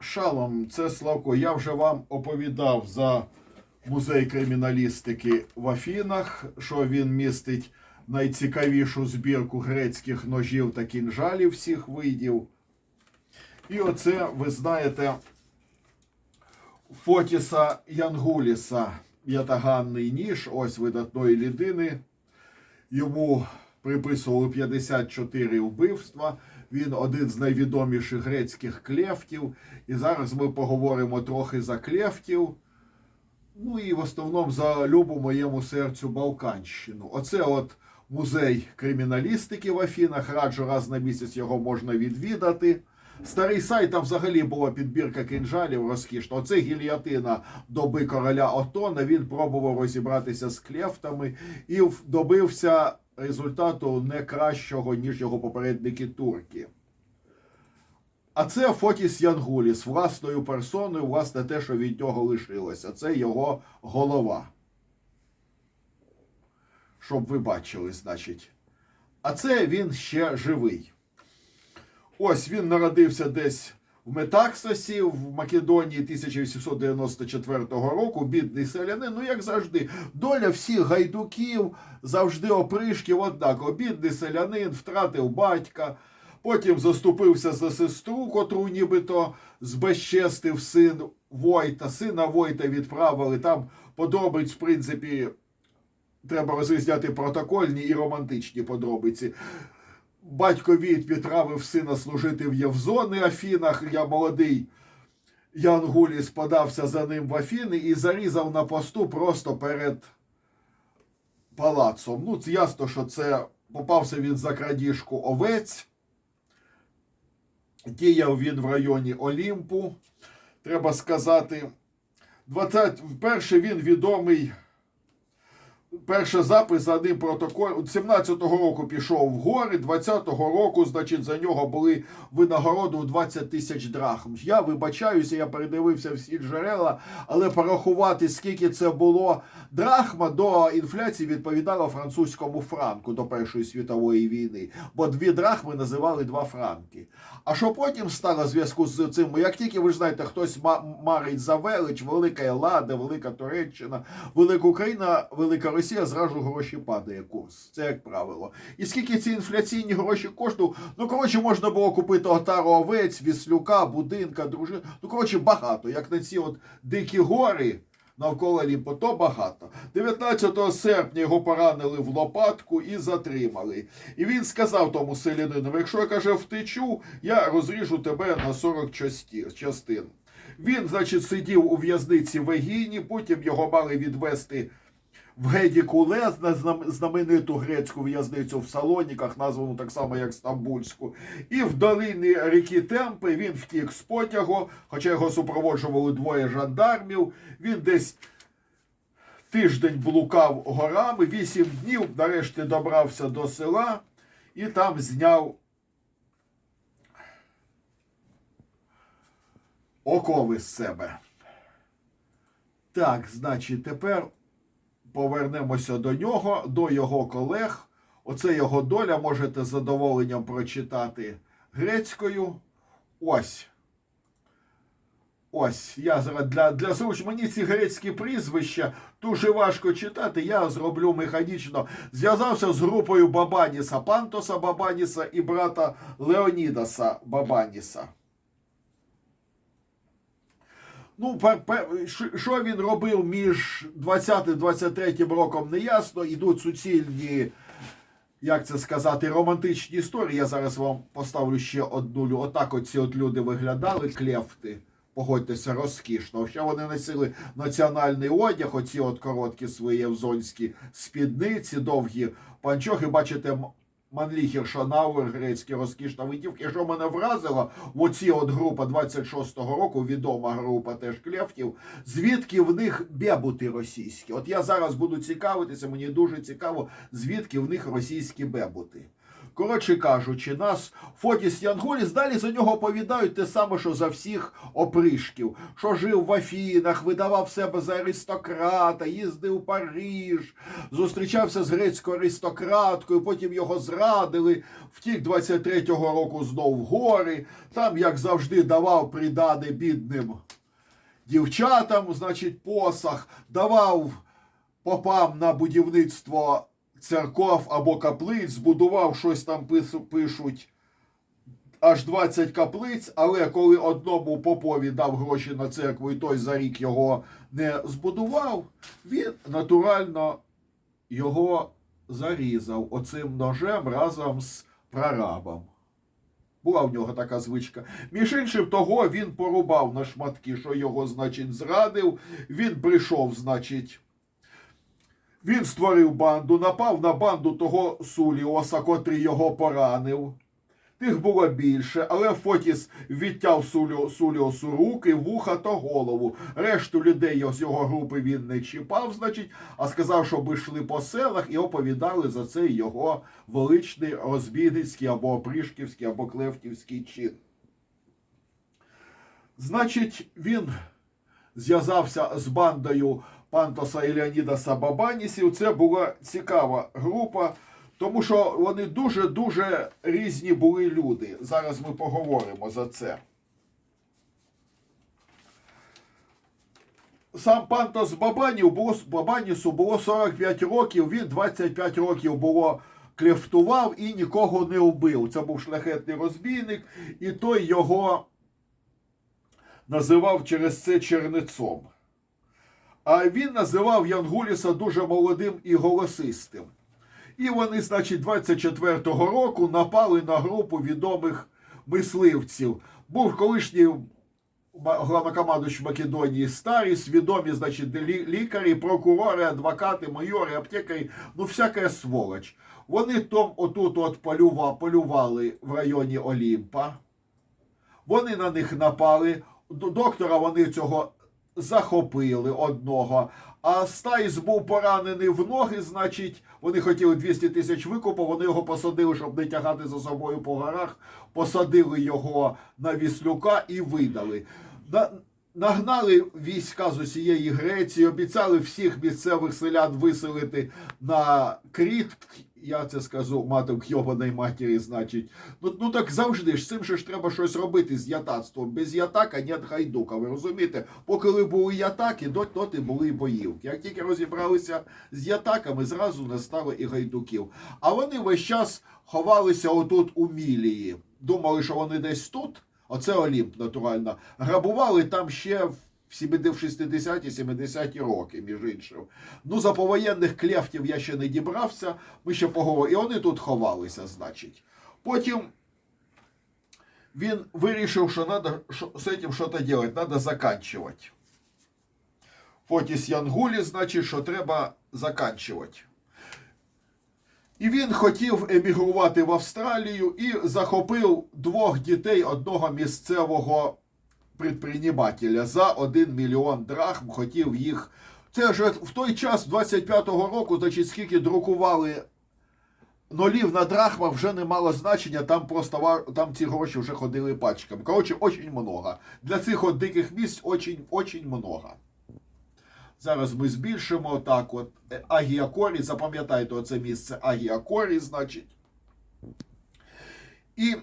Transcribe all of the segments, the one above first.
Шалом, це Славко. Я вже вам оповідав за музей криміналістики в Афінах, що він містить найцікавішу збірку грецьких ножів та кінжалів всіх видів. І оце, ви знаєте, Фотіса Янгуліса, ятаганний ніж, ось видатної людини. Йому приписували 54 вбивства. Він один з найвідоміших грецьких клефтів. І зараз ми поговоримо трохи за клефтів. Ну і в основному за любу моєму серцю Балканщину. Оце от музей криміналістики в Афінах. Раджу раз на місяць його можна відвідати. Старий сайт там взагалі була підбірка кинжалів розкішна. Оце гільйотина доби короля Отона. Він пробував розібратися з клефтами і добився результату не кращого, ніж його попередники турки. А це Фотіс Янгуліс власною персоною, власне, те, що від нього лишилося. Це його голова. Щоб ви бачили, значить. А це він ще живий. Ось він народився десь в Метаксасі в Македонії 1894 року. Бідний селянин. Ну, як завжди, доля всіх гайдуків завжди опришків однаково. Бідний селянин втратив батька, потім заступився за сестру, котру нібито збезчестив син Войта. Сина Войта відправили. Там подробиць, в принципі, треба розрізняти протокольні і романтичні подробиці. Батько Віт відправив сина служити в Євзони Афінах. Я молодий Ян Гуліс подався за ним в Афіни і зарізав на посту просто перед палацом. Ну, це ясно, що це попався він за крадіжку овець. Діяв він в районі Олімпу. Треба сказати, 20, перший він відомий. Перший запис за ним протокол 17-го року пішов в гори, 20-го року, значить, за нього були винагороди у 20 тисяч драхм. Я вибачаюся, я передивився всі джерела, але порахувати, скільки це було драхма до інфляції відповідало французькому франку до Першої світової війни. Бо дві драхми називали два франки. А що потім стало в зв'язку з цим? Як тільки ви ж знаєте, хтось марить за велич, велика Елада, велика Туреччина, велика Україна, велика Росія, зразу гроші падає курс. Це як правило. І скільки ці інфляційні гроші коштують? Ну, коротше, можна було купити отару овець, віслюка, будинка, дружин. Ну, коротше, багато. Як на ці от дикі гори. Навколо Лімпо, то багато. 19 серпня його поранили в лопатку і затримали. І він сказав тому селянину: якщо я каже, втечу, я розріжу тебе на 40 частин. Він, значить, сидів у в'язниці в Егіні, потім його мали відвести в Гедікуле, зна- знам- знамениту грецьку в'язницю в Салоніках, названу так само, як Стамбульську. І в долині ріки Темпи він втік з потягу, хоча його супроводжували двоє жандармів. Він десь тиждень блукав горами, вісім днів, нарешті добрався до села і там зняв окови з себе. Так, значить, тепер повернемося до нього, до його колег. Оце його доля, можете з задоволенням прочитати грецькою. Ось. Ось, я для, для зруч... мені ці грецькі прізвища дуже важко читати. Я зроблю механічно. Зв'язався з групою Бабаніса, Пантоса Бабаніса і брата Леонідаса Бабаніса. Ну, що- він робив між 20 і 23 роком, не ясно. Ідуть суцільні, як це сказати, романтичні історії. Я зараз вам поставлю ще одну. Отак оці от люди виглядали, клефти. Погодьтеся, розкішно. Ще вони носили національний одяг, оці от короткі свої евзонські спідниці, довгі панчохи. Бачите, м- Манліхер Шанауер, грецькі розкішна витівки. Що мене вразило, оці от група 26-го року, відома група теж клефтів, звідки в них бебути російські. От я зараз буду цікавитися, мені дуже цікаво, звідки в них російські бебути. Коротше кажучи, нас Фотіс Янгуліс далі за нього оповідають те саме, що за всіх опришків, що жив в Афінах, видавав себе за аристократа, їздив у Париж, зустрічався з грецькою аристократкою, потім його зрадили, втік 23-го року знов в гори, там, як завжди, давав придане бідним дівчатам, значить, посах, давав попам на будівництво церков або каплиць, збудував щось там пишуть. Аж 20 каплиць, але коли одному попові дав гроші на церкву, і той за рік його не збудував, він натурально його зарізав оцим ножем разом з прорабом. Була в нього така звичка. Між іншим, того він порубав на шматки, що його, значить, зрадив. Він прийшов, значить. Він створив банду, напав на банду того Суліоса, котрий його поранив. Тих було більше, але Фотіс відтяв Суліо, Суліосу руки, вуха та голову. Решту людей з його групи він не чіпав, значить, а сказав, щоб йшли по селах і оповідали за цей його величний розбійницький або опришківський, або клевтівський чин. Значить, він зв'язався з бандою Пантоса і Леонідаса Бабанісів. Це була цікава група, тому що вони дуже-дуже різні були люди. Зараз ми поговоримо за це. Сам Пантос Бабанів було, Бабанісу було 45 років, він 25 років було клефтував і нікого не вбив. Це був шляхетний розбійник, і той його називав через це чернецом. А він називав Янгуліса дуже молодим і голосистим. І вони, значить, 24-го року напали на групу відомих мисливців. Був колишній ма- головнокомандуючий Македонії Старіс, відомі, значить, лікарі, прокурори, адвокати, майори, аптекарі, ну всяка сволоч. Вони там отут от полювали в районі Олімпа. Вони на них напали. Доктора вони цього захопили одного. А Стайс був поранений в ноги, значить, вони хотіли 200 тисяч викупу, вони його посадили, щоб не тягати за собою по горах, посадили його на Віслюка і видали. На, нагнали війська з усієї Греції, обіцяли всіх місцевих селян виселити на Кріт. Я це скажу матом йобаної матері, значить. Ну, ну так завжди ж цим же ж треба щось робити з ятацтвом. Без ятака нет гайдука. Ви розумієте? Поки були ятаки, до тоти були і боївки. Як тільки розібралися з ятаками, зразу не стало і гайдуків. А вони весь час ховалися отут у Мілії. Думали, що вони десь тут. Оце Олімп, натурально. Грабували там ще в 60-70-ті роки, між іншим. Ну, за повоєнних клєфтів я ще не дібрався, ми ще поговоримо. І вони тут ховалися, значить. Потім він вирішив, що що, з цим щось робити, треба заканчувати. Фотіс Янгулі, значить, що треба заканчувати. І він хотів емігрувати в Австралію і захопив двох дітей одного місцевого предпринимателя за 1 мільйон драхм. Хотів їх. Це ж в той час, 25-го року, значить, скільки друкували нолів на драхмах, вже не мало значення. Там просто там ці гроші вже ходили пачками. Коротше, очень много. Для цих от диких місць очень, очень много. Зараз ми збільшимо так от е, Агіакорі, запам'ятайте оце місце Агіакорі, значить. І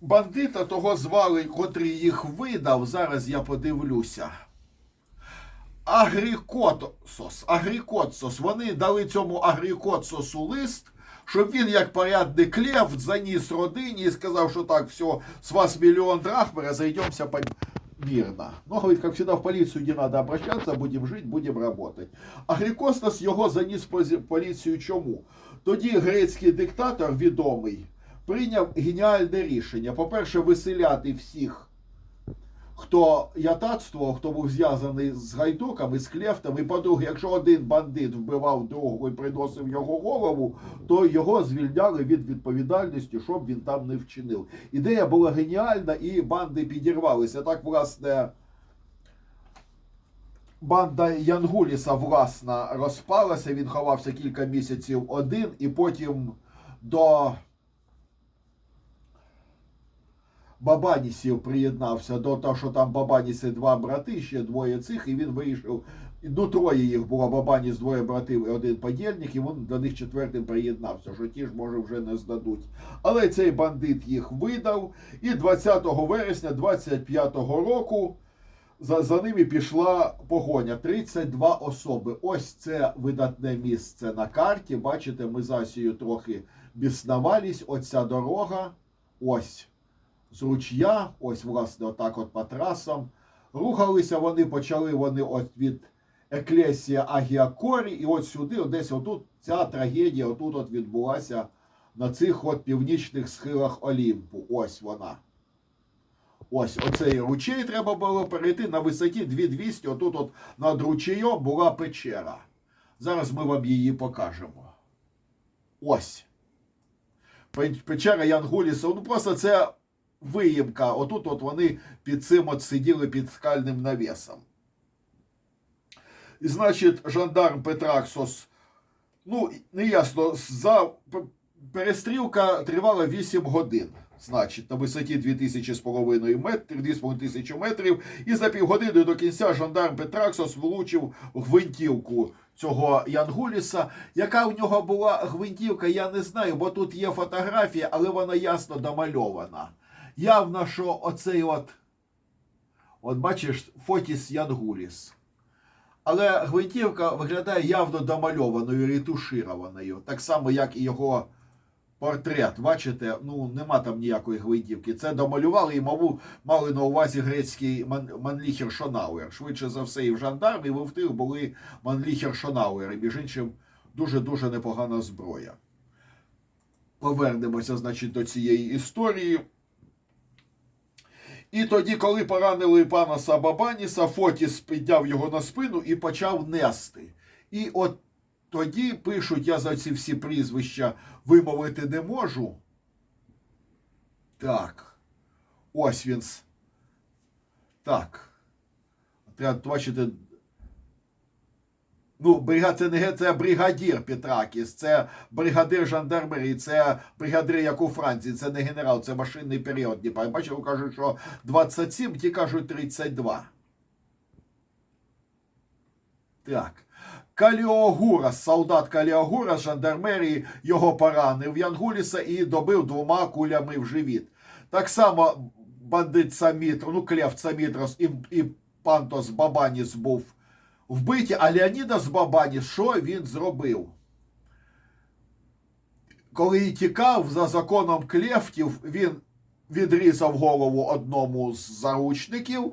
бандита того звали, котрий їх видав, зараз я подивлюся. Агрікотсос. Агрікотсос. Вони дали цьому Агрікотсосу лист, щоб він, як порядний клєв, заніс родині і сказав, що так, все, с вас мільйон драхм, разойдемся по мирно. Ну, говорит, как всегда, в полицию не надо обращаться, будем жить, будем работать. Агрікостас його заніс в поліцію чому? Тоді грецький диктатор відомий прийняв геніальне рішення. По-перше, виселяти всіх, хто ятацтво, хто був зв'язаний з гайдуками, з клефтами. По-друге, якщо один бандит вбивав другого і приносив його голову, то його звільняли від відповідальності, щоб він там не вчинив. Ідея була геніальна, і банди підірвалися. Так, власне, банда Янгуліса власна розпалася. Він ховався кілька місяців один, і потім до Бабанісів приєднався до того, що там Бабаніси два брати, ще двоє цих, і він вирішив. Ну, троє їх було Бабаніс, двоє братів і один подільник, і він до них четвертим приєднався, що ті ж, може, вже не здадуть. Але цей бандит їх видав, і 20 вересня 25-го року за, за ними пішла погоня. 32 особи. Ось це видатне місце на карті. Бачите, ми з Асією трохи біснувались. Оця дорога. Ось з ручя, ось, власне, отак от по трасам. Рухалися вони, почали вони от від Еклесія Агіакорі, і от сюди, от десь отут ця трагедія отут от відбулася на цих от північних схилах Олімпу. Ось вона. Ось оцей ручей треба було перейти на висоті 2200. Отут от над ручеєм була печера. Зараз ми вам її покажемо. Ось. Печера Янгуліса. Ну просто це виїмка. Отут от вони під цим от сиділи під скальним навісом. І значить, жандарм Петраксос, ну, неясно, за перестрілка тривала 8 годин. Значить, на висоті 2000 з половиною метрів, 2,5 метрів, і за півгодини до кінця жандарм Петраксос влучив гвинтівку цього Янгуліса. Яка в нього була гвинтівка, я не знаю, бо тут є фотографія, але вона ясно домальована. Явно, що оцей от, от бачиш, Фотіс Янгуліс. Але гвинтівка виглядає явно домальованою, ретушированою. Так само, як і його портрет. Бачите, ну нема там ніякої гвинтівки. Це домалювали і, мабуть, мали на увазі грецький ман, Манліхер Шонауер. Швидше за все, і в жандарм, і в тих були Манліхер Шонауер. І між іншим дуже-дуже непогана зброя. Повернемося, значить, до цієї історії. І тоді, коли поранили пана Сабабаніса, Фотіс підняв його на спину і почав нести. І от тоді пишуть, я за ці всі прізвища вимовити не можу. Так. Ось він. Так. Треба бачити. Ну, бригад, це не це бригадір Петракіс, це бригадир жандармерії, це бригадир, як у Франції, це не генерал, це машинний період. Ні, Бачив, кажуть, що 27, ті кажуть 32. Так. Каліогурас, солдат Каліогурас, жандармерії, його поранив Янгуліса і добив двома кулями в живіт. Так само бандит Самітро, ну Клев Самітрос і, і Пантос Бабаніс був вбиті, а з Бабані що він зробив? Коли тікав за законом клефтів, він відрізав голову одному з заручників,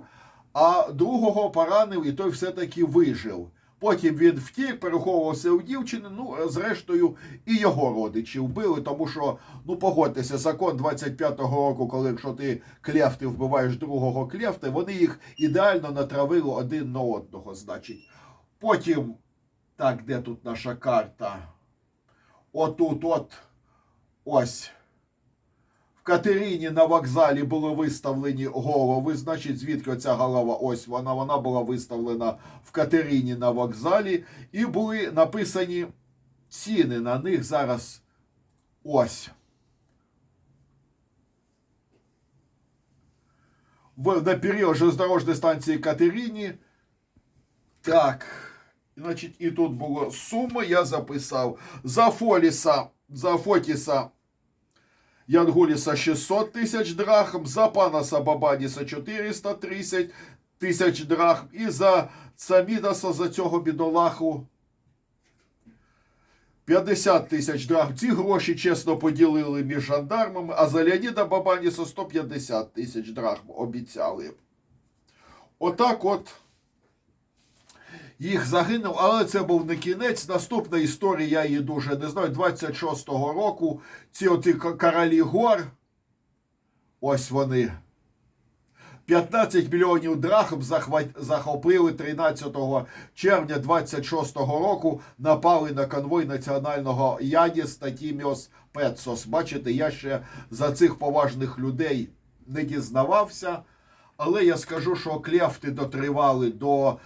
а другого поранив, і той все-таки вижив. Потім він втік, переховувався у дівчини. Ну, зрештою, і його родичі вбили, тому що, ну погодьтеся, закон 25-го року, коли якщо ти клефти вбиваєш другого клефти, вони їх ідеально натравили один на одного, значить. Потім, так, де тут наша карта? Отут, от, ось. Катерині на вокзалі були виставлені голови. Значить, звідки оця голова? Ось вона. Вона була виставлена в Катерині на вокзалі. І були написані ціни на них зараз. Ось. На період железнодорожної станції Катерині. Так. Значить, і тут було суми, я записав. За Фоліса, за Фотіса Янгуліса 600 тисяч драхм, за Панаса Бабаніса 430 тисяч драхм, і за Самідаса, за цього бідолаху 50 тисяч драхм. Ці гроші чесно поділили між жандармами, а за Леоніда Бабаніса 150 тисяч драхм обіцяли. Отак от їх загинув, але це був не кінець. Наступна історія, я її дуже не знаю. 26-го року ці оті королі гор, ось вони. 15 мільйонів драхм захопили 13 червня 26-го року, напали на конвой національного Ядіс та Тіміос Петсос. Бачите, я ще за цих поважних людей не дізнавався, але я скажу, що клефти дотривали до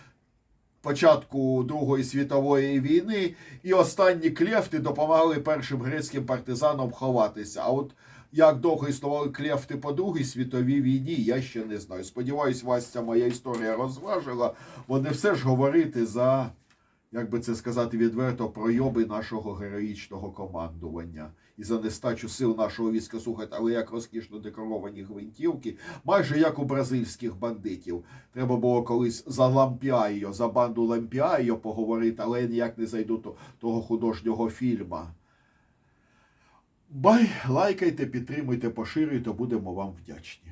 початку Другої світової війни, і останні клефти допомагали першим грецьким партизанам ховатися. А от Як довго існували клєфти по Другій світовій війні, я ще не знаю. Сподіваюсь, вас ця моя історія розважила, бо не все ж говорити за, як би це сказати, відверто пройоби нашого героїчного командування і за нестачу сил нашого війська. слухати, але як розкішно декоровані гвинтівки, майже як у бразильських бандитів. Треба було колись за Лампіайо, за банду Лампіайо поговорити, але ніяк не зайду до того художнього фільма. Бай, лайкайте, підтримуйте, поширюйте, будемо вам вдячні.